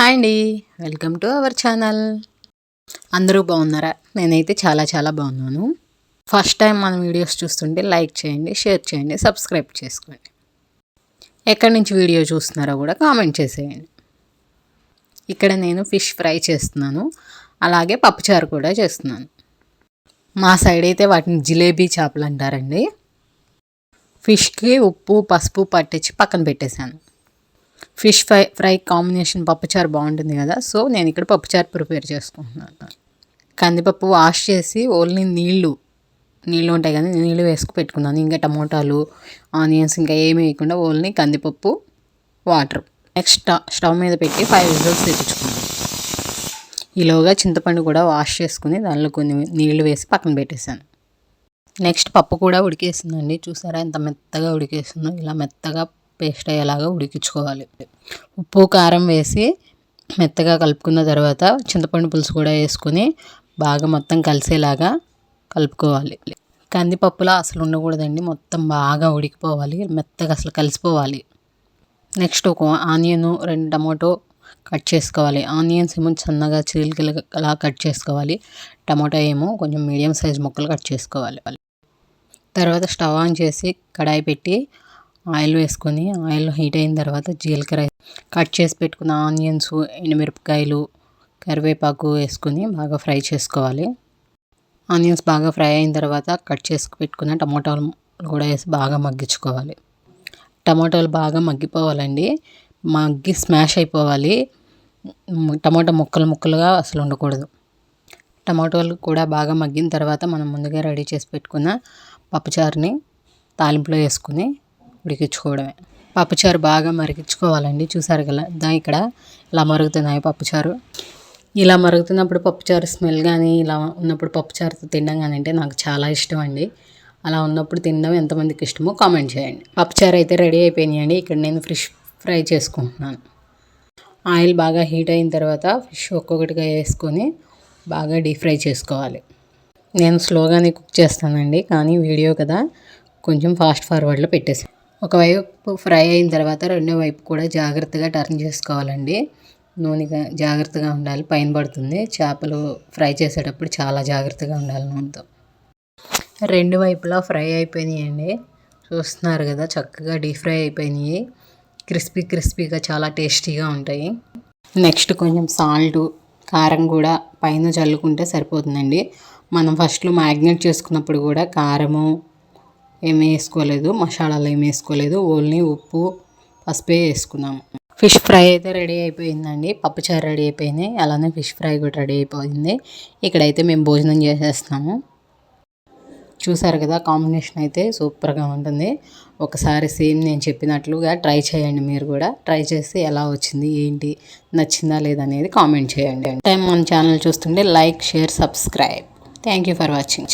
Hi అండి. Welcome to our channel. అందరూ బాగున్నారా? నేనైతే చాలా చాలా బాగున్నాను. ఫస్ట్ టైం మన వీడియోస్ చూస్తుంటే లైక్ చేయండి షేర్ చేయండి సబ్స్క్రైబ్ చేసుకోండి. ఎక్కడి నుంచి వీడియో చూస్తున్నారో కూడా కామెంట్ చేసేయండి. ఇక్కడ నేను ఫిష్ ఫ్రై చేస్తున్నాను. అలాగే పప్పుచారు కూడా చేస్తున్నాను. మా సైడ్ అయితే వాటిని జిలేబీ చేపలు అంటారండి. ఫిష్కి ఉప్పు పసుపు పట్టించి పక్కన పెట్టేశాను. ఫిష్ ఫ్రై ఫ్రై కాంబినేషన్ పప్పుచారు బాగుంటుంది కదా. సో నేను ఇక్కడ పప్పుచారు ప్రిపేర్ చేసుకుంటున్నాను. కందిపప్పు వాష్ చేసి ఓన్లీ నీళ్ళు నీళ్ళు ఉంటాయి కదా నీళ్ళు వేసుకు పెట్టుకున్నాను. ఇంకా టమోటాలు ఆనియన్స్ ఇంకా ఏమి వేయకుండా ఓన్లీ కందిపప్పు వాటర్. నెక్స్ట్ స్టవ్ మీద పెట్టి ఫైవ్ విజిల్స్ తెప్పించుకున్నాను ఈలోగా చింతపండు కూడా వాష్ చేసుకుని దానిలో కొన్ని నీళ్ళు వేసి పక్కన పెట్టేశాను. నెక్స్ట్ పప్పు కూడా ఉడికేసిందండి. చూసారా ఎంత మెత్తగా ఉడికేస్తుందో ఇలా మెత్తగా పేస్ట్ అయ్యేలాగా ఉడికించుకోవాలి. ఉప్పు కారం వేసి మెత్తగా కలుపుకున్న తర్వాత చింతపండు పులుసు కూడా వేసుకొని బాగా మొత్తం కలిసేలాగా కలుపుకోవాలి. కందిపప్పులా అసలు ఉండకూడదండి. మొత్తం బాగా ఉడికిపోవాలి. మెత్తగా అసలు కలిసిపోవాలి. నెక్స్ట్ ఒక ఆనియన్ రెండు టమాటో కట్ చేసుకోవాలి. ఆనియన్స్ ఏమో సన్నగా చీలికలు అలా కట్ చేసుకోవాలి. టమాటా ఏమో కొంచెం మీడియం సైజ్ ముక్కలు కట్ చేసుకోవాలి. తర్వాత స్టవ్ ఆన్ చేసి కడాయి పెట్టి ఆయిల్ వేసుకొని ఆయిల్ హీట్ అయిన తర్వాత జీలకర్ర కట్ చేసి పెట్టుకున్న ఆనియన్స్ ఎండుమిరపకాయలు కరివేపాకు వేసుకొని బాగా ఫ్రై చేసుకోవాలి. ఆనియన్స్ బాగా ఫ్రై అయిన తర్వాత కట్ చేసి పెట్టుకున్న టమాటాలు కూడా వేసి బాగా మగ్గించుకోవాలి. టమాటాలు బాగా మగ్గిపోవాలండి. మగ్గి స్మాష్ అయిపోవాలి. టమాటా ముక్కలు ముక్కలుగా అసలు ఉండకూడదు. టమాటోలు కూడా బాగా మగ్గిన తర్వాత మనం ముందుగా రెడీ చేసి పెట్టుకున్న పప్పుచారుని తాలింపులో వేసుకుని ఉడికించుకోవడమే. పప్పుచారు బాగా మరిగించుకోవాలండి. చూసారు కదా దా ఇక్కడ ఇలా మరుగుతున్నాయి పప్పుచారు. ఇలా మరుగుతున్నప్పుడు పప్పుచారు స్మెల్ కానీ ఇలా ఉన్నప్పుడు పప్పుచారుతో తినడం కానీ అంటే నాకు చాలా ఇష్టం అండి అలా ఉన్నప్పుడు తినడం ఎంతమందికి ఇష్టమో కామెంట్ చేయండి. పప్పుచారు అయితే రెడీ అయిపోయినాయండి. ఇక్కడ నేను ఫిష్ ఫ్రై చేసుకుంటున్నాను. ఆయిల్ బాగా హీట్ అయిన తర్వాత ఫిష్ ఒక్కొక్కటిగా వేసుకొని బాగా డీప్ ఫ్రై చేసుకోవాలి. నేను స్లోగానే కుక్ చేస్తానండి కానీ వీడియో కదా కొంచెం ఫాస్ట్ ఫార్వర్డ్లో పెట్టేసాను ఒకవైపు ఫ్రై అయిన తర్వాత రెండో వైపు కూడా జాగ్రత్తగా టర్న్ చేసుకోవాలండి. నూనెగా జాగ్రత్తగా ఉండాలి. పైన పడుతుంది. చేపలు ఫ్రై చేసేటప్పుడు చాలా జాగ్రత్తగా ఉండాలి నూనెతో. రెండు వైపులా ఫ్రై అయిపోయినాయండి. చూస్తున్నారు కదా చక్కగా డీప్ ఫ్రై అయిపోయినాయి. క్రిస్పీ క్రిస్పీగా చాలా టేస్టీగా ఉంటాయి. నెక్స్ట్ కొంచెం సాల్ట్ కారం కూడా పైన చల్లుకుంటే సరిపోతుందండి. మనం ఫస్ట్లో మ్యాగ్నేట్ చేసుకున్నప్పుడు కూడా కారము ఏమీ వేసుకోలేదు మసాలాలు ఏమి వేసుకోలేదు ఓన్లీ ఉప్పు పసుపే వేసుకున్నాము ఫిష్ ఫ్రై అయితే రెడీ అయిపోయిందండి. పప్పుచారు రెడీ అయిపోయింది. అలానే ఫిష్ ఫ్రై కూడా రెడీ అయిపోయింది. ఇక్కడైతే మేము భోజనం చేసేస్తాము చూసారు కదా కాంబినేషన్ అయితే సూపర్గా ఉంటుంది. ఒకసారి సేమ్ నేను చెప్పినట్లుగా ట్రై చేయండి మీరు కూడా. ట్రై చేసి ఎలా వచ్చింది ఏంటి నచ్చిందా లేదా అనేది కామెంట్ చేయండి. టైం మన ఛానల్ చూస్తుంటే like share subscribe. Thank you for watching.